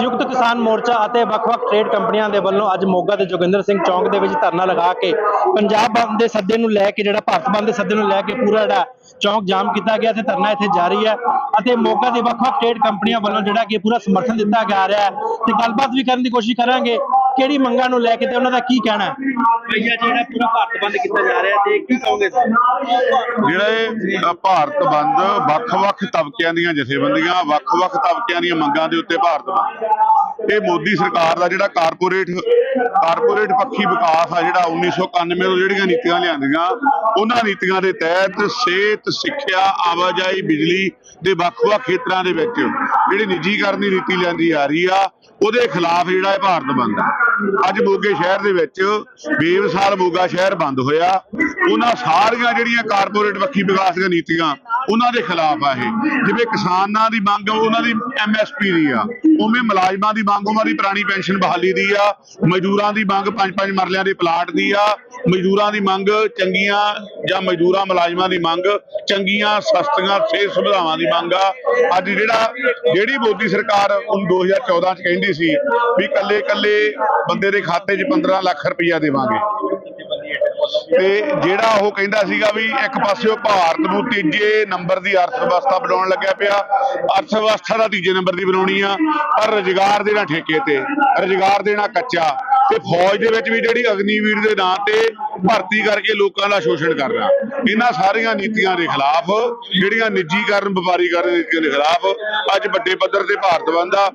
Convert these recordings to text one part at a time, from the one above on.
ਸੰਯੁਕਤ ਕਿਸਾਨ ਮੋਰਚਾ ਅਤੇ ਵੱਖ-ਵੱਖ ਟ੍ਰੇਡ ਕੰਪਨੀਆਂ ਦੇ ਵੱਲੋਂ ਅੱਜ ਮੋਗਾ ਦੇ ਜੋਗਿੰਦਰ ਸਿੰਘ ਚੌਂਕ ਦੇ ਵਿੱਚ ਧਰਨਾ ਲਗਾ ਕੇ ਪੰਜਾਬ ਬੰਦ ਦੇ ਸੱਦੇ ਨੂੰ ਲੈ ਕੇ ਜਿਹੜਾ ਭਾਰਤ ਬੰਦ ਦੇ ਸੱਦੇ ਨੂੰ ਲੈ ਕੇ ਪੂਰਾ ਜਿਹੜਾ ਚੌਂਕ ਜਾਮ ਕੀਤਾ ਗਿਆ ਤੇ ਧਰਨਾ ਇੱਥੇ ਜਾਰੀ ਹੈ ਅਤੇ ਮੋਗਾ ਦੇ ਵੱਖ-ਵੱਖ ਟ੍ਰੇਡ ਕੰਪਨੀਆਂ ਵੱਲੋਂ ਜਿਹੜਾ ਕਿ ਪੂਰਾ ਸਮਰਥਨ ਦਿੱਤਾ ਜਾ ਰਿਹਾ ਹੈ ਤੇ ਗੱਲਬਾਤ ਵੀ ਕਰਨ ਦੀ ਕੋਸ਼ਿਸ਼ ਕਰਾਂਗੇ ਕਿਹੜੀ ਮੰਗਾਂ ਨੂੰ ਲੈ ਕੇ ਤੇ ਉਹਨਾਂ ਦਾ ਕੀ ਕਹਿਣਾ ਹੈ? ਭਈਆ, ਜਿਹੜਾ ਪੂਰਾ ਭਾਰਤ ਬੰਦ ਕੀਤਾ ਜਾ ਰਿਹਾ ਤੇ ਕੀ ਕਹੋਗੇ ਜਿਹੜਾ ਇਹ ਭਾਰਤ ਬੰਦ, ਵੱਖ-ਵੱਖ ਤਬਕਿਆਂ ਦੀਆਂ ਜਥੇਬੰਦੀਆਂ, ਵੱਖ-ਵੱਖ ਤਬਕਿਆਂ ਦੀਆਂ ਮੰਗਾਂ ਦੇ ਉੱਤੇ ਭਾਰਤ ਬੰਦ। ਇਹ ਮੋਦੀ ਸਰਕਾਰ ਦਾ ਜਿਹੜਾ ਕਾਰਪੋਰੇਟ ਕਾਰਪੋਰੇਟ ਪੱਖੀ ਵਿਕਾਸ ਆ ਜਿਹੜਾ 1991 ਤੋਂ ਜਿਹੜੀਆਂ ਨੀਤੀਆਂ ਲਿਆਂਦੀਆਂ, ਉਹਨਾਂ ਨੀਤੀਆਂ ਦੇ ਤਹਿਤ ਸਿਹਤ, ਸਿੱਖਿਆ, ਆਵਾਜਾਈ, ਬਿਜਲੀ ਦੇ ਵੱਖ-ਵੱਖ ਖੇਤਰਾਂ ਦੇ ਵਿੱਚ ਜਿਹੜੀ ਨਿੱਜੀਕਰਨ ਦੀ ਨੀਤੀ ਲਿਆਂਦੀ ਆ ਰਹੀ ਆ, ਉਹਦੇ ਖਿਲਾਫ ਜਿਹੜਾ ਇਹ ਭਾਰਤ ਬੰਦ ਆ। ਅੱਜ ਮੋਗੇ ਸ਼ਹਿਰ ਦੇ ਵਿੱਚ ਬੇਵਸਾਲ ਮੋਗਾ ਸ਼ਹਿਰ ਬੰਦ ਹੋਇਆ। ਉਹਨਾਂ ਸਾਰੀਆਂ ਜਿਹੜੀਆਂ ਕਾਰਪੋਰੇਟ ਵੱਖੀ ਵਿਕਾਸ ਦੀਆਂ ਨੀਤੀਆਂ, ਉਹਨਾਂ ਦੇ ਖਿਲਾਫ ਆ ਇਹ। ਜਿਵੇਂ ਕਿਸਾਨਾਂ ਦੀ ਮੰਗ ਉਹਨਾਂ ਦੀ ਐਮਐਸਪੀ ਦੀ ਆ। ਉਵੇਂ ਮੁਲਾਜ਼ਮਾਂ ਦੀ ਮੰਗ, ਉਹਨਾਂ ਦੀ ਪੁਰਾਣੀ ਪੈਨਸ਼ਨ ਬਹਾਲੀ ਦੀ ਆ। ਮਜ਼ਦੂਰਾਂ ਦੀ ਮੰਗ ਪੰਜ ਪੰਜ ਮਰਲਿਆਂ ਦੇ ਪਲਾਟ ਦੀ ਆ। ਮਜ਼ਦੂਰਾਂ ਦੀ ਮੰਗ ਚੰਗੀਆਂ ਜਾਂ ਮਜ਼ਦੂਰਾਂ, ਮੁਲਾਜ਼ਮਾਂ ਦੀ ਮੰਗ ਚੰਗੀਆਂ, ਸਸਤੀਆਂ, ਸਿਹਤ ਸੁਵਿਧਾਵਾਂ ਦੀ ਮੰਗ ਆ। ਅੱਜ ਜਿਹੜਾ, ਜਿਹੜੀ ਮੋਦੀ ਸਰਕਾਰ ਉਹ 2014 ਚ ਕਹਿੰਦੀ ਸੀ ਵੀ ਕੱਲੇ ਕੱਲੇ ਬੰਦੇ ਦੇ ਖਾਤੇ 'ਚ 15 ਲੱਖ ਰੁਪਈਆ ਦੇਵਾਂਗੇ। ਤੇ ਜਿਹੜਾ ਉਹ ਕਹਿੰਦਾ ਸੀਗਾ ਵੀ ਇੱਕ ਪਾਸਿਓ ਭਾਰਤ ਨੂੰ ਤੀਜੇ ਨੰਬਰ ਦੀ ਅਰਥ ਵਿਵਸਥਾ ਬਣਾਉਣ ਲੱਗਿਆ ਪਿਆ ਅਰਥ ਵਿਵਸਥਾ ਦਾ ਤੀਜੇ ਨੰਬਰ ਦੀ ਬਣਾਉਣੀ ਆ, ਪਰ ਰੁਜ਼ਗਾਰ ਦੇਣਾ ਠੇਕੇ ਤੇ, ਰੁਜ਼ਗਾਰ ਦੇਣਾ ਕੱਚਾ ਤੇ ਫੌਜ ਦੇ ਵਿੱਚ ਵੀ ਜਿਹੜੀ ਅਗਨੀਵੀਰ ਦੇ ਨਾਂ ਤੇ ਭਰਤੀ ਕਰਕੇ ਲੋਕਾਂ ਦਾ ਸ਼ੋਸ਼ਣ ਕਰਨਾ ਇਹਨਾਂ ਸਾਰੀਆਂ ਨੀਤੀਆਂ ਦੇ ਖਿਲਾਫ ਜਿਹੜੀਆਂ ਨਿੱਜੀਕਰਨ ਵਪਾਰੀਕਰਨ ਨੀਤੀਆਂ ਦੇ ਖਿਲਾਫ ਅੱਜ ਵੱਡੇ ਪੱਧਰ ਤੇ ਭਾਰਤ ਬੰਦ ਆ।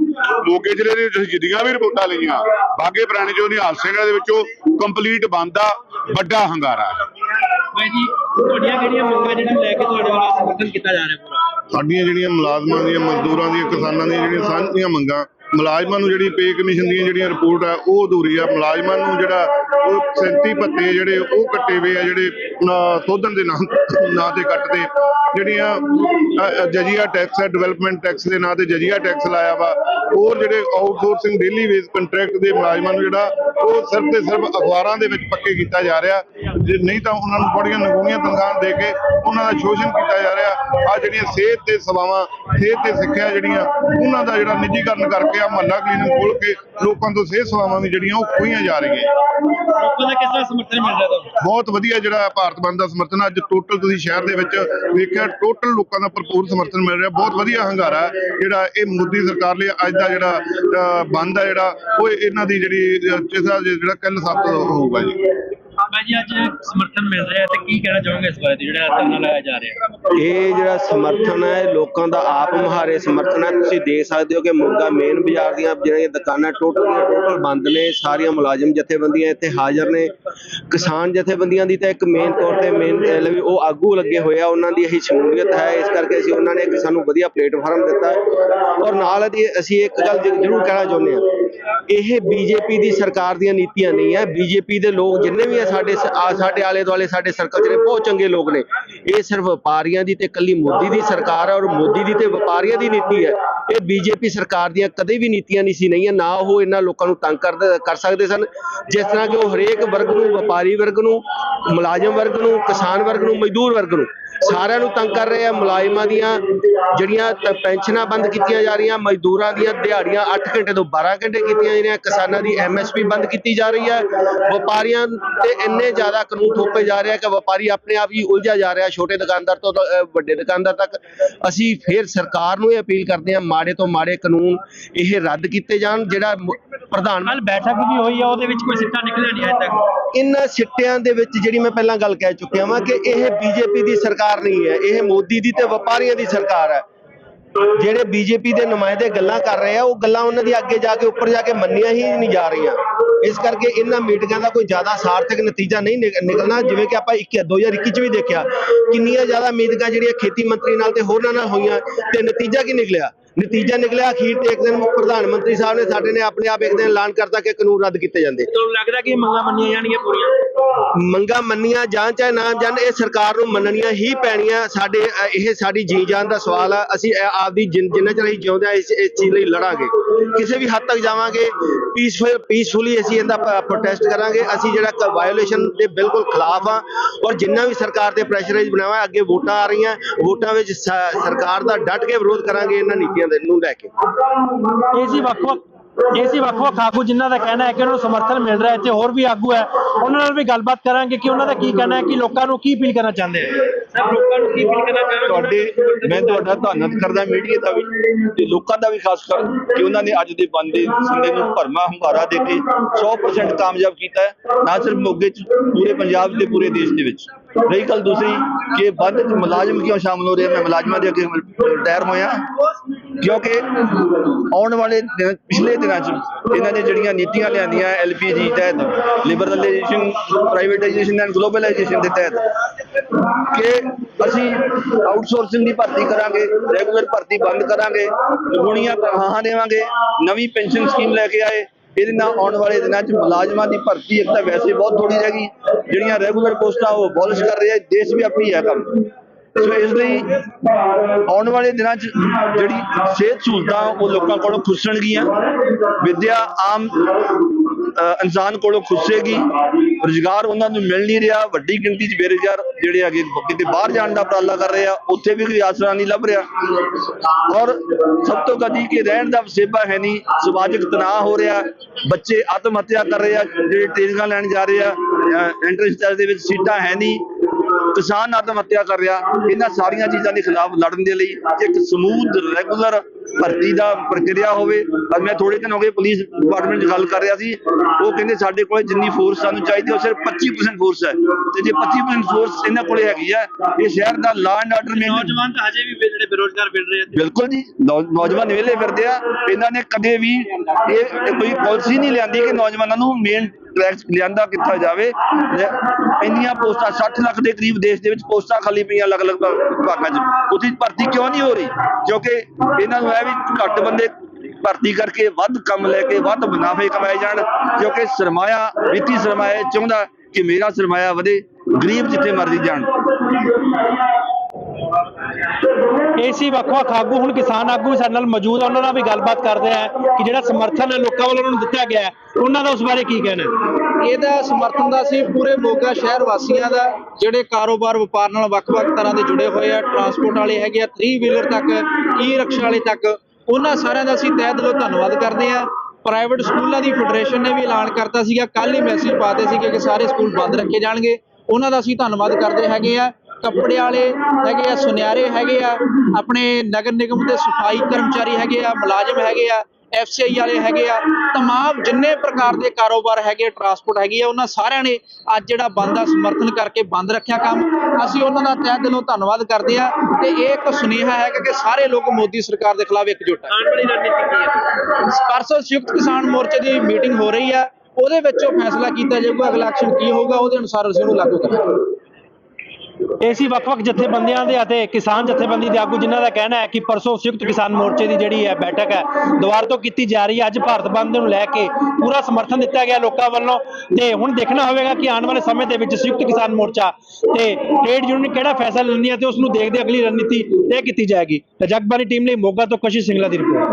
ਮੋਗੇ ਜ਼ਿਲ੍ਹੇ ਦੇ ਤੁਸੀਂ ਜਿੱਦੀਆਂ ਵੀ ਰਿਪੋਰਟਾਂ ਲਈਆਂ ਬਾਗੇ ਪੁਰਾਣੇ ਚੋਂ ਨਿਹਾਲ ਸਿੰਘ ਦੇ ਵਿੱਚੋਂ ਕੰਪਲੀਟ ਬੰਦ ਆ ਵੱਡਾ ਹੰਗਾਰਾ ਹੈ ਭਾਈ ਜੀ ਤੁਹਾਡੀਆਂ ਕਿਹੜੀਆਂ ਮੰਗਾਂ ਜਿਹੜੀਆਂ ਲੈ ਕੇ ਤੁਹਾਡੇ ਵੱਲੋਂ ਸਮਰਥਨ ਕੀਤਾ ਜਾ ਰਿਹਾ ਪੂਰਾ? ਸਾਡੀਆਂ ਜਿਹੜੀਆਂ ਮੁਲਾਜ਼ਮਾਂ ਦੀਆਂ ਮਜ਼ਦੂਰਾਂ ਦੀਆਂ ਕਿਸਾਨਾਂ ਦੀਆਂ ਜਿਹੜੀਆਂ ਸਾਂਝੀਆਂ ਮੰਗਾਂ ਮੁਲਾਜ਼ਮਾਂ ਨੂੰ ਜਿਹੜੀ ਪੇ ਕਮਿਸ਼ਨ ਦੀਆਂ ਜਿਹੜੀਆਂ ਰਿਪੋਰਟ ਆ, ਉਹ ਅਧੂਰੀ ਆ। ਮੁਲਾਜ਼ਮਾਂ ਨੂੰ ਜਿਹੜਾ ਉਹ 37 ਭੱਤੇ ਜਿਹੜੇ, ਉਹ ਕੱਟੇ ਹੋਏ ਆ ਜਿਹੜੇ ਸੋਧਣ ਦੇ ਨਾਂ ਨਾਂ ਤੇ ਕੱਟਦੇ। ਜਿਹੜੀਆਂ ਜਜੀਆ ਟੈਕਸ ਹੈ ਡਿਵੈਲਪਮੈਂਟ ਟੈਕਸ ਦੇ ਨਾਂ ਤੇ ਜਜੀਆ ਟੈਕਸ ਲਾਇਆ ਵਾ। ਹੋਰ ਜਿਹੜੇ ਆਊਟਸੋਰਸਿੰਗ ਡੇਲੀ ਵੇਜ ਕੰਟਰੈਕਟ ਦੇ ਮੁਲਾਜ਼ਮਾਂ ਨੂੰ ਜਿਹੜਾ ਉਹ ਸਿਰਫ ਤੇ ਸਿਰਫ ਅਖਬਾਰਾਂ ਦੇ ਵਿੱਚ ਪੱਕੇ ਕੀਤਾ ਜਾ ਰਿਹਾ। ਜੇ ਨਹੀਂ ਤਾਂ ਉਹਨਾਂ ਨੂੰ ਬੜੀਆਂ ਨਗੂਣੀਆਂ ਤਨਖਾਹਾਂ ਦੇ ਕੇ ਉਹਨਾਂ ਦਾ ਸ਼ੋਸ਼ਣ ਕੀਤਾ ਜਾ ਰਿਹਾ। ਆ ਜਿਹੜੀਆਂ ਸਿਹਤ ਤੇ ਸੇਵਾਵਾਂ ਸਿਹਤ ਤੇ ਸਿੱਖਿਆ ਜਿਹੜੀਆਂ ਉਹਨਾਂ ਦਾ ਜਿਹੜਾ ਨਿੱਜੀਕਰਨ ਕਰਕੇ ਆ ਮਹੱਲਾ ਕਲੀਨਿਕ ਖੋਲ ਕੇ ਲੋਕਾਂ ਤੋਂ ਸਿਹਤ ਸੇਵਾਵਾਂ ਵੀ ਜਿਹੜੀਆਂ ਉਹ ਖੋਈਆਂ ਜਾ ਰਹੀਆਂ। ਲੋਕਾਂ ਦਾ ਕਿਸ ਤਰ੍ਹਾਂ ਸਮਰਥਨ ਮਿਲ ਰਿਹਾ ਤੁਹਾਨੂੰ? ਬਹੁਤ ਵਧੀਆ ਜਿਹੜਾ ਭਾਰਤ ਬੰਦ ਦਾ ਸਮਰਥਨ ਅੱਜ ਟੋਟਲ ਤੁਸੀਂ ਸ਼ਹਿਰ ਦੇ ਵਿੱਚ ਵੇਖਿਆ ਟੋਟਲ ਲੋਕਾਂ ਦਾ ਭਰਪੂਰ ਸਮਰਥਨ ਮਿਲ ਰਿਹਾ। ਬਹੁਤ ਵਧੀਆ ਹੰਗਾਰਾ ਜਿਹੜਾ ਇਹ ਮੋਦੀ ਸਰਕਾਰ ਲਈ ਅੱਜ ਦਾ ਜਿਹੜਾ ਬੰਦ ਹੈ ਜਿਹੜਾ ਉਹ ਇਹਨਾਂ ਦੀ ਜਿਹੜੀ ਅਹ, ਚਿਹਰਾ ਜਿਹੜਾ ਕੱਲ ਸਾਬਤ ਹੋਊਗਾ ਜੀ। ਜੀ, ਅੱਜ ਸਮਰਥਨ ਮਿਲ ਰਿਹਾ ਤੇ ਕੀ ਕਹਿਣਾ ਚਾਹੋਗੇ ਇਸ ਬਾਰੇ ਜਿਹੜਾ ਧਰਨਾ ਲਾਇਆ ਜਾ ਰਿਹਾ? ਇਹ ਜਿਹੜਾ ਸਮਰਥਨ ਹੈ, ਲੋਕਾਂ ਦਾ ਆਪ ਮੁਹਾਰੇ ਸਮਰਥਨ ਹੈ। ਤੁਸੀਂ ਦੇਖ ਸਕਦੇ ਹੋ ਕਿ ਮੋਗਾ ਮੇਨ ਬਾਜ਼ਾਰ ਦੀਆਂ ਜਿਹੜੀਆਂ ਦੁਕਾਨਾਂ, ਟੋਟਲ ਟੋਟਲ ਬੰਦ ਨੇ, ਸਾਰੀਆਂ ਮੁਲਾਜ਼ਮ ਜਥੇਬੰਦੀਆਂ ਇੱਥੇ ਹਾਜ਼ਰ ਨੇ। ਕਿਸਾਨ ਜਥੇਬੰਦੀਆਂ ਦੀ ਤਾਂ ਇੱਕ ਮੇਨ ਤੌਰ ਤੇ ਮੇਨ ਵੀ ਉਹ ਆਗੂ ਲੱਗੇ ਹੋਏ ਆ, ਉਹਨਾਂ ਦੀ ਇਹੀ ਸ਼ਮੂਲੀਅਤ ਹੈ। ਇਸ ਕਰਕੇ ਅਸੀਂ ਉਹਨਾਂ ਨੇ ਇੱਕ ਸਾਨੂੰ ਵਧੀਆ ਪਲੇਟਫਾਰਮ ਦਿੱਤਾ ਔਰ ਨਾਲ ਅਸੀਂ ਇੱਕ ਗੱਲ ਜ਼ਰੂਰ ਕਹਿਣਾ ਚਾਹੁੰਦੇ ਹਾਂ। ਇਹ ਬੀਜੇਪੀ ਦੀ ਸਰਕਾਰ ਦੀਆਂ ਨੀਤੀਆਂ ਨਹੀਂ ਹੈ। ਬੀਜੇਪੀ ਦੇ ਲੋਕ ਜਿੰਨੇ ਵੀ ਆ ਸਾਡੇ ਸ- ਆ ਸਾਡੇ ਆਲੇ ਦੁਆਲੇ ਸਾਡੇ ਸਰਕਲ ਚ ਨੇ, ਬਹੁਤ ਚੰਗੇ ਲੋਕ ਨੇ। ਇਹ ਸਿਰਫ ਵਪਾਰੀਆਂ ਦੀ ਤੇ ਕੱਲੀ ਮੋਦੀ ਦੀ ਸਰਕਾਰ ਹੈ ਔਰ ਮੋਦੀ ਦੀ ਤੇ ਵਪਾਰੀਆਂ ਦੀ ਨੀਤੀ ਹੈ। ਇਹ ਬੀਜੇਪੀ ਸਰਕਾਰ ਦੀਆਂ ਕਦੇ ਵੀ ਨੀਤੀਆਂ ਨਹੀਂ ਸੀ, ਨਹੀਂ ਨਾ ਉਹ ਇਹਨਾਂ ਲੋਕਾਂ ਨੂੰ ਤੰਗ ਕਰਦੇ, ਕਰ ਸਕਦੇ ਸਨ। ਜਿਸ ਤਰ੍ਹਾਂ ਕਿ ਉਹ ਹਰੇਕ ਵਰਗ ਨੂੰ, ਵਪਾਰੀ ਵਰਗ ਨੂੰ, ਮੁਲਾਜ਼ਮ ਵਰਗ ਨੂੰ, ਕਿਸਾਨ ਵਰਗ ਨੂੰ, ਮਜ਼ਦੂਰ ਵਰਗ ਨੂੰ ਸਾਰਿਆਂ ਨੂੰ ਤੰਗ ਕਰ ਰਹੇ ਆ ਮੁਲਾਜ਼ਮਾਂ ਦੀਆਂ ਜਿਹੜੀਆਂ ਪੈਨਸ਼ਨਾਂ ਬੰਦ ਕੀਤੀਆਂ ਜਾ ਰਹੀਆਂ ਮਜ਼ਦੂਰਾਂ ਦੀਆਂ ਦਿਹਾੜੀਆਂ 8 ਘੰਟੇ ਤੋਂ 12 ਘੰਟੇ ਕੀਤੀਆਂ ਜਾ ਰਹੀਆਂ ਕਿਸਾਨਾਂ ਦੀ ਐਮਐਸਪੀ ਬੰਦ ਕੀਤੀ ਜਾ ਰਹੀ ਹੈ ਵਪਾਰੀਆਂ ਤੇ ਇੰਨੇ ਜ਼ਿਆਦਾ ਕਾਨੂੰਨ ਥੋਪੇ ਜਾ ਰਹੇ ਆ ਕਿ ਵਪਾਰੀ ਆਪਣੇ ਆਪ ਹੀ ਉਲਝਿਆ ਜਾ ਰਿਹਾ ਛੋਟੇ ਦੁਕਾਨਦਾਰ ਤੋਂ ਵੱਡੇ ਦੁਕਾਨਦਾਰ ਤੱਕ। ਅਸੀਂ ਫਿਰ ਸਰਕਾਰ ਨੂੰ ਇਹ ਅਪੀਲ ਕਰਦੇ ਹਾਂ ਮਾੜੇ ਤੋਂ ਮਾੜੇ ਕਾਨੂੰਨ ਇਹ ਰੱਦ ਕੀਤੇ ਜਾਣ ਜਿਹੜਾ ਪ੍ਰਧਾਨ ਕੱਲ ਬੈਠਕ ਵੀ ਹੋਈ ਆ ਉਹਦੇ ਵਿੱਚ ਕੋਈ ਸਿੱਟਾ ਨਿਕਲਿਆ ਨਹੀਂ ਅਜੇ ਤੱਕ। ਇਹਨਾਂ ਸਿੱਟਿਆਂ ਦੇ ਵਿੱਚ ਜਿਹੜੀ ਮੈਂ ਪਹਿਲਾਂ ਗੱਲ ਕਹਿ ਚੁੱਕਿਆ ਵਾਂ ਕਿ ਇਹ ਬੀਜੇਪੀ ਦੀ ਸਰਕਾਰ ਨਹੀਂ ਹੈ, ਇਹ ਮੋਦੀ ਦੀ ਤੇ ਵਪਾਰੀਆਂ ਦੀ ਸਰਕਾਰ ਹੈ। ਜਿਹੜੇ ਬੀਜੇਪੀ ਦੇ ਨੁਮਾਇੰਦੇ ਗੱਲਾਂ ਕਰ ਰਹੇ ਆ, ਉਹ ਗੱਲਾਂ ਉਹਨਾਂ ਦੀ ਅੱਗੇ ਜਾ ਕੇ ਉੱਪਰ ਜਾ ਕੇ ਮੰਨੀਆਂ ਹੀ ਨਹੀਂ ਜਾ ਰਹੀਆਂ। ਇਸ ਕਰਕੇ ਇਹਨਾਂ ਮੀਟਿੰਗਾਂ ਦਾ ਕੋਈ ਜ਼ਿਆਦਾ ਸਾਰਥਕ ਨਤੀਜਾ ਨਹੀਂ ਨਿਕਲਣਾ, ਜਿਵੇਂ ਕਿ ਆਪਾਂ 21 2021 ਚ ਵੀ ਦੇਖਿਆ, ਕਿੰਨੀਆਂ ਜ਼ਿਆਦਾ ਮੀਟਿੰਗਾਂ ਜਿਹੜੀਆਂ ਖੇਤੀ ਮੰਤਰੀ ਨਾਲ ਤੇ ਹੋਰਨਾਂ ਨਾਲ ਹੋਈਆਂ, ਤੇ ਨਤੀਜਾ ਕੀ ਨਿਕਲਿਆ? ਨਤੀਜਾ ਨਿਕਲਿਆ। ਅਖੀਰ ਤੇ ਇੱਕ ਦਿਨ ਪ੍ਰਧਾਨ ਮੰਤਰੀ ਸਾਹਿਬ ਨੇ ਸਾਡੇ ਨੇ ਆਪਣੇ ਆਪ ਇੱਕ ਦਿਨ ਐਲਾਨ ਕਰਤਾ ਕਿ ਕਾਨੂੰਨ ਰੱਦ ਕੀਤੇ ਜਾਂਦੇ। ਤੁਹਾਨੂੰ ਲੱਗਦਾ ਕਿ ਮੰਗਾਂ ਮੰਨੀਆਂ ਜਾਣਗੀਆਂ ਪੂਰੀਆਂ? ਮੰਗਾ ਮੰਨੀਆਂ ਜਾਂ ਚਾਹੇ ਨਾ ਜਾਣ ਇਹ ਸਰਕਾਰ ਨੂੰ ਮੰਨਣੀਆਂ ਹੀ ਪੈਣੀਆਂ। ਸਾਡੇ ਇਹ ਸਾਡੀ ਜੀ ਜਾਨ ਦਾ ਸਵਾਲ ਆ। ਅਸੀਂ ਆਪਦੀ ਜਿੰਨ- ਚਿਰ ਅਸੀਂ ਜਿਉਂਦੇ ਆ ਇਸ ਇਸ ਚੀਜ਼ ਲਈ ਲੜਾਂਗੇ। ਕਿਸੇ ਵੀ ਹੱਦ ਤੱਕ ਜਾਵਾਂਗੇ ਪੀਸਫੁਲ ਪੀਸਫੁਲੀ ਅਸੀਂ ਇਹਦਾ ਪ੍ਰੋਟੈਸਟ ਕਰਾਂਗੇ। ਅਸੀਂ ਜਿਹੜਾ ਵਾਇਓਲੇਸ਼ਨ ਦੇ ਬਿਲਕੁਲ ਖਿਲਾਫ ਆ। ਔਰ ਜਿੰਨਾ ਵੀ ਸਰਕਾਰ ਤੇ ਪ੍ਰੈਸ਼ਰਾਈਜ਼ ਬਣਾਵਾ ਅੱਗੇ ਵੋਟਾਂ ਆ ਰਹੀਆਂ। ਵੋਟਾਂ ਵਿੱਚ ਸਰਕਾਰ ਦਾ ਡਟ ਕੇ ਵਿਰੋਧ ਕਰਾਂਗੇ ਇਹਨਾਂ ਨੀਤੀਆਂ ਦੇ ਨੂੰ ਲੈ ਕੇ। ਇਹ ਸੀ ਵੱਖ-ਵੱਖ ਇਹ ਸੀ ਵੱਖ-ਵੱਖ ਆਗੂ ਜਿਨ੍ਹਾਂ ਦਾ ਕਹਿਣਾ ਹੈ ਕਿ ਉਹਨਾਂ ਨੂੰ ਸਮਰਥਨ ਮਿਲ ਰਿਹਾ ਹੈ ਤੇ ਹੋਰ ਵੀ ਆਗੂ ਹੈ। ਉਹਨਾਂ ਨਾਲ ਵੀ ਗੱਲਬਾਤ ਕਰਾਂਗੇ ਕਿ ਉਹਨਾਂ ਦਾ ਕੀ ਕਹਿਣਾ ਹੈ ਕਿ ਲੋਕਾਂ ਨੂੰ ਕੀ ਅਪੀਲ ਕਰਨਾ ਚਾਹੁੰਦੇ ਹੈ ਸਰ ਲੋਕਾਂ ਨੂੰ ਕੀ ਅਪੀਲ ਕਰਨਾ ਚਾਹੁੰਦੇ ਤੁਹਾਡੇ ਮੈਂ ਤੁਹਾਡਾ ਧੰਨਵਾਦ ਕਰਦਾ ਮੀਡੀਆ ਦਾ ਵੀ ਤੇ ਲੋਕਾਂ ਦਾ ਵੀ ਖਾਸ ਕਰ ਕਿ ਉਹਨਾਂ ਨੇ ਅੱਜ ਦੇ ਬੰਦੇ ਸੰਦੇ ਨੂੰ ਭਰਮਾ ਹੰਗਾਰਾ ਦੇ ਕੇ 100% ਕਾਮਯਾਬ ਕੀਤਾ ਹੈ ਨਾ ਸਿਰਫ ਮੋਗੇ ਚ ਪੂਰੇ ਪੰਜਾਬ ਤੇ ਪੂਰੇ ਦੇਸ਼ ਦੇ ਵਿੱਚ। ਰਹੀ ਗੱਲ ਦੂਸਰੀ ਕਿ ਬੰਦ ਚ ਮੁਲਾਜ਼ਮ ਕਿਉਂ ਸ਼ਾਮਲ ਹੋ ਰਹੇ ਆ? ਮੈਂ ਮੁਲਾਜ਼ਮਾਂ ਦੇ ਅੱਗੇ ਰਿਟਾਇਰ ਹੋਇਆ ਕਿਉਂਕਿ ਆਉਣ ਵਾਲੇ ਦਿਨ, ਪਿਛਲੇ ਦਿਨਾਂ 'ਚ ਇਹਨਾਂ ਨੇ ਜਿਹੜੀਆਂ ਨੀਤੀਆਂ ਲਿਆਂਦੀਆਂ ਐਲਪੀਜੀ ਤਹਿਤ, ਲਿਬਰਲਾਈਜੇਸ਼ਨ, ਪ੍ਰਾਈਵੇਟਾਈਜੇਸ਼ਨ ਐਂਡ ਗਲੋਬਲਾਈਜੇਸ਼ਨ ਦੇ ਤਹਿਤ, ਕਿ ਅਸੀਂ ਆਊਟਸੋਰਸਿੰਗ ਦੀ ਭਰਤੀ ਕਰਾਂਗੇ, ਰੈਗੂਲਰ ਭਰਤੀ ਬੰਦ ਕਰਾਂਗੇ, ਦੁਗਣੀਆਂ ਤਨਖਾਹਾਂ ਦੇਵਾਂਗੇ, ਨਵੀਂ ਪੈਨਸ਼ਨ ਸਕੀਮ ਲੈ ਕੇ ਆਏ ਇਹਦੇ ਨਾਲ ਆਉਣ ਵਾਲੇ ਦਿਨਾਂ 'ਚ ਮੁਲਾਜ਼ਮਾਂ ਦੀ ਭਰਤੀ ਇੱਕ ਤਾਂ ਵੈਸੇ ਬਹੁਤ ਥੋੜੀ ਰਹਿ ਗਈ। ਜਿਹੜੀਆਂ ਰੈਗੂਲਰ ਪੋਸਟਾਂ ਉਹ ਬੋਲਿਸ਼ ਕਰ ਰਹੇ ਆ, ਦੇਸ਼ ਵਿਆਪੀ ਹੈ ਕੰਮ। ਸੋ ਇਸ ਲਈ ਆਉਣ ਵਾਲੇ ਦਿਨਾਂ 'ਚ ਜਿਹੜੀ ਸਿਹਤ ਸਹੂਲਤਾਂ ਉਹ ਲੋਕਾਂ ਕੋਲੋਂ ਖੁੱਸਣਗੀਆਂ ਵਿਦਿਆ ਆਮ ਇਨਸਾਨ ਕੋਲੋਂ ਖੁੱਸੇਗੀ ਰੁਜ਼ਗਾਰ ਉਹਨਾਂ ਨੂੰ ਮਿਲ ਨਹੀਂ ਰਿਹਾ, ਵੱਡੀ ਗਿਣਤੀ 'ਚ ਬੇਰੁਜ਼ਗਾਰ ਜਿਹੜੇ ਹੈਗੇ, ਕਿਤੇ ਬਾਹਰ ਜਾਣ ਦਾ ਉਪਰਾਲਾ ਕਰ ਰਹੇ ਆ, ਉੱਥੇ ਵੀ ਕੋਈ ਆਸਰਾ ਨਹੀਂ ਲੱਭ ਰਿਹਾ। ਔਰ ਸਭ ਤੋਂ ਕਦੀ ਕਿ ਰਹਿਣ ਦਾ ਵਸੇਬਾ ਹੈ ਨਹੀਂ, ਸਮਾਜਿਕ ਤਣਾਅ ਹੋ ਰਿਹਾ, ਬੱਚੇ ਆਤਮ ਹੱਤਿਆ ਕਰ ਰਹੇ ਆ, ਜਿਹੜੇ ਟ੍ਰੇਨਿੰਗਾਂ ਲੈਣ ਜਾ ਰਹੇ ਆ ਐਂਟਰੈਂਸ ਟੈਸਟ ਦੇ ਵਿੱਚ ਸੀਟਾਂ ਹੈ ਨਹੀਂ, ਕਿਸਾਨ ਆਤਮ ਹੱਤਿਆ ਕਰ ਰਿਹਾ, ਇਹਨਾਂ ਸਾਰੀਆਂ ਚੀਜ਼ਾਂ ਦੇ ਖਿਲਾਫ ਲੜਨ ਦੇ ਲਈ ਇੱਕ ਸਮੂਥ ਰੈਗੂਲਰ ਭਰਤੀ ਦਾ ਪ੍ਰਕਿਰਿਆ ਹੋਵੇ ਅੱਜ ਮੈਂ ਥੋੜੇ ਦਿਨ ਹੋ ਗਏ ਪੁਲਿਸ ਡਿਪਾਰਟਮੈਂਟ 'ਚ ਗੱਲ ਕਰ ਰਿਹਾ ਸੀ। ਉਹ ਕਹਿੰਦੇ ਸਾਡੇ ਕੋਲੇ ਜਿੰਨੀ ਫੋਰਸ ਸਾਨੂੰ ਚਾਹੀਦੀ ਉਹ ਸਿਰਫ 25% ਫੋਰਸ ਹੈ। ਤੇ ਜੇ 25% ਫੋਰਸ ਇਹਨਾਂ ਕੋਲੇ ਹੈਗੀ ਆ ਇਹ ਸ਼ਹਿਰ ਦਾ ਲਾ ਐਂਡ ਆਰਡਰ ਮੇਨਟੇਨ ਨੌਜਵਾਨ ਤਾਂ ਹਜੇ ਵੀ ਜਿਹੜੇ ਬੇਰੋਜ਼ਗਾਰ ਮਿਲ ਰਹੇ ਆ ਬਿਲਕੁਲ ਜੀ ਨੌਜਵਾਨ ਵਿਹਲੇ ਫਿਰਦੇ ਆ। ਇਹਨਾਂ ਨੇ ਕਦੇ ਵੀ ਇਹ ਕੋਈ ਪਾਲਿਸੀ ਨਹੀਂ ਲਿਆਂਦੀ ਕਿ ਨੌਜਵਾਨਾਂ ਨੂੰ ਮੇਨ ਟ੍ਰੈਕ ਲਿਆਂਦਾ ਕਿੱਥਾ ਜਾਵੇ। ਇੰਨੀਆਂ ਪੋਸਟਾਂ 60 ਲੱਖ ਦੇ ਕਰੀਬ ਦੇਸ਼ ਦੇ ਵਿੱਚ ਪੋਸਟਾਂ ਖਾਲੀ ਪਈਆਂ ਅਲੱਗ-ਅਲੱਗ ਵਿਭਾਗਾਂ 'ਚ। ਉਹਦੀ ਭਰਤੀ ਕਿਉਂ ਨਹੀਂ ਹੋ ਰਹੀ? ਕਿਉਂਕਿ ਇਹਨਾਂ ਨੂੰ ਇਹ ਵੀ ਘੱਟ ਬੰਦੇ ਭਰਤੀ ਕਰਕੇ ਵੱਧ ਕੰਮ ਲੈ ਕੇ ਵੱਧ ਮੁਨਾਫੇ ਕਮਾਏ ਜਾਣ ਕਿਉਂਕਿ ਸਰਮਾਇਆ ਵਿੱਤੀ ਸਰਮਾਇਆ ਚਾਹੁੰਦਾ ਕਿ ਮੇਰਾ ਸਰਮਾਇਆ ਵਧੇ ਗਰੀਬ ਜਿੱਥੇ ਮਰਜ਼ੀ ਜਾਣ। ਇਹ ਸੀ ਵੱਖ-ਵੱਖ ਆਗੂ ਹੁਣ ਕਿਸਾਨ ਆਗੂ ਵੀ ਸਾਡੇ ਨਾਲ ਮੌਜੂਦ ਆ ਉਹਨਾਂ ਨਾਲ ਵੀ ਗੱਲਬਾਤ ਕਰਦੇ ਆ ਕਿ ਜਿਹੜਾ ਸਮਰਥਨ ਹੈ ਲੋਕਾਂ ਵੱਲੋਂ ਉਹਨਾਂ ਨੂੰ ਦਿੱਤਾ ਗਿਆ ਹੈ, ਉਹਨਾਂ ਦਾ ਉਸ ਬਾਰੇ ਕੀ ਕਹਿਣਾ ਹੈ? ਇਹਦਾ ਸਮਰਥਨ ਦਾ ਸੀ ਪੂਰੇ ਮੋਗਾ ਸ਼ਹਿਰ ਵਾਸੀਆਂ ਦਾ ਜਿਹੜੇ ਕਾਰੋਬਾਰ ਵਪਾਰ ਨਾਲ ਵੱਖ-ਵੱਖ ਤਰ੍ਹਾਂ ਦੇ ਜੁੜੇ ਹੋਏ ਆ ਟਰਾਂਸਪੋਰਟ ਵਾਲੇ ਹੈਗੇ ਆ 3 ਵੀਲਰ ਤੱਕ ਈ ਰਿਕਸ਼ਾ ਵਾਲੇ ਤੱਕ ਉਹਨਾਂ ਸਾਰਿਆਂ ਦਾ ਅਸੀਂ ਤਹਿ ਦਿਲੋਂ ਧੰਨਵਾਦ ਕਰਦੇ ਆ ਪ੍ਰਾਈਵੇਟ ਸਕੂਲਾਂ ਦੀ ਫੈਡਰੇਸ਼ਨ ਨੇ ਵੀ ਐਲਾਨ ਕਰਤਾ ਸੀਗਾ ਕੱਲ ਹੀ ਮੈਸੇਜ ਪਾਤੇ ਸੀਗੇ ਕਿ ਸਾਰੇ ਸਕੂਲ ਬੰਦ ਰੱਖੇ ਜਾਣਗੇ ਉਹਨਾਂ ਦਾ ਅਸੀਂ ਧੰਨਵਾਦ ਕਰਦੇ ਹੈਗੇ ਆ ਕੱਪੜੇ ਵਾਲੇ ਹੈਗੇ ਆ ਸੁਨਿਆਰੇ ਹੈਗੇ ਆ ਆਪਣੇ ਨਗਰ ਨਿਗਮ ਦੇ ਸਫਾਈ ਕਰਮਚਾਰੀ ਹੈਗੇ ਆ ਮੁਲਾਜ਼ਮ ਹੈਗੇ ਆ ਐਫਸੀਆਈ ਵਾਲੇ ਹੈਗੇ ਆ तमाम ਜਿੰਨੇ ਪ੍ਰਕਾਰ ਦੇ ਕਾਰੋਬਾਰ ਹੈਗੇ ਟਰਾਂਸਪੋਰਟ ਹੈਗੀ ਆ ਉਹਨਾਂ ਸਾਰਿਆਂ ਨੇ ਅੱਜ ਜਿਹੜਾ ਬੰਦ ਦਾ ਸਮਰਥਨ ਕਰਕੇ ਬੰਦ ਰੱਖਿਆ ਕੰਮ ਅਸੀਂ ਉਹਨਾਂ ਦਾ ਤਹਿ ਦਿਲੋਂ ਧੰਨਵਾਦ ਕਰਦੇ ਆ ਤੇ ਇਹ ਇੱਕ ਸੁਨੇਹਾ ਹੈਗਾ ਕਿ ਸਾਰੇ ਲੋਕ ਮੋਦੀ ਸਰਕਾਰ ਦੇ ਖਿਲਾਫ ਇਕਜੁੱਟ ਆਉਣ ਵਾਲੀ ਰਣਨੀਤੀ ਕੀ ਹੈ? ਪਰਸੋਂ ਸੰਯੁਕਤ ਕਿਸਾਨ ਮੋਰਚੇ ਦੀ ਮੀਟਿੰਗ ਹੋ ਰਹੀ ਆ। ਉਹਦੇ ਵਿੱਚ ਫੈਸਲਾ ਕੀਤਾ ਜਾਊਗਾ ਅਗਲਾ ਐਕਸ਼ਨ ਕੀ ਹੋਊਗਾ ਉਹਦੇ ਅਨੁਸਾਰ ਅਸੀਂ ਉਹਨੂੰ ਲਾਗੂ ਕਰਾਂਗੇ। ਇਹ ਸੀ ਵੱਖ-ਵੱਖ ਜਥੇਬੰਦੀਆਂ ਦੇ ਅਤੇ ਕਿਸਾਨ ਜਥੇਬੰਦੀ ਦੇ ਆਗੂ ਜਿਨ੍ਹਾਂ ਦਾ ਕਹਿਣਾ ਹੈ ਕਿ ਪਰਸੋਂ ਸੰਯੁਕਤ ਕਿਸਾਨ ਮੋਰਚੇ ਦੀ ਜਿਹੜੀ ਹੈ ਬੈਠਕ ਹੈ, ਦੁਬਾਰਾ ਤੋਂ ਕੀਤੀ ਜਾ ਰਹੀ ਹੈ। ਅੱਜ ਭਾਰਤ ਬੰਦ ਨੂੰ ਲੈ ਕੇ ਪੂਰਾ ਸਮਰਥਨ ਦਿੱਤਾ ਗਿਆ ਲੋਕਾਂ ਵੱਲੋਂ ਤੇ ਹੁਣ ਦੇਖਣਾ ਹੋਵੇਗਾ ਕਿ ਆਉਣ ਵਾਲੇ ਸਮੇਂ ਦੇ ਵਿੱਚ ਸੰਯੁਕਤ ਕਿਸਾਨ ਮੋਰਚਾ ਤੇ ਟ੍ਰੇਡ ਯੂਨੀਅਨ ਕਿਹੜਾ ਫੈਸਲਾ ਲੈਂਦੀ ਹੈ ਤੇ ਉਸ ਨੂੰ ਦੇਖਦੇ ਅਗਲੀ ਰਣਨੀਤੀ ਤੈਅ ਕੀਤੀ ਜਾਏਗੀ। ਤੇ ਜਗਬਾਨੀ ਟੀਮ ਲਈ ਮੋਗਾ ਤੋਂ ਕਸ਼ਿਸ਼ ਸਿੰਗਲਾ ਦੀ ਰਿਪੋਰਟ।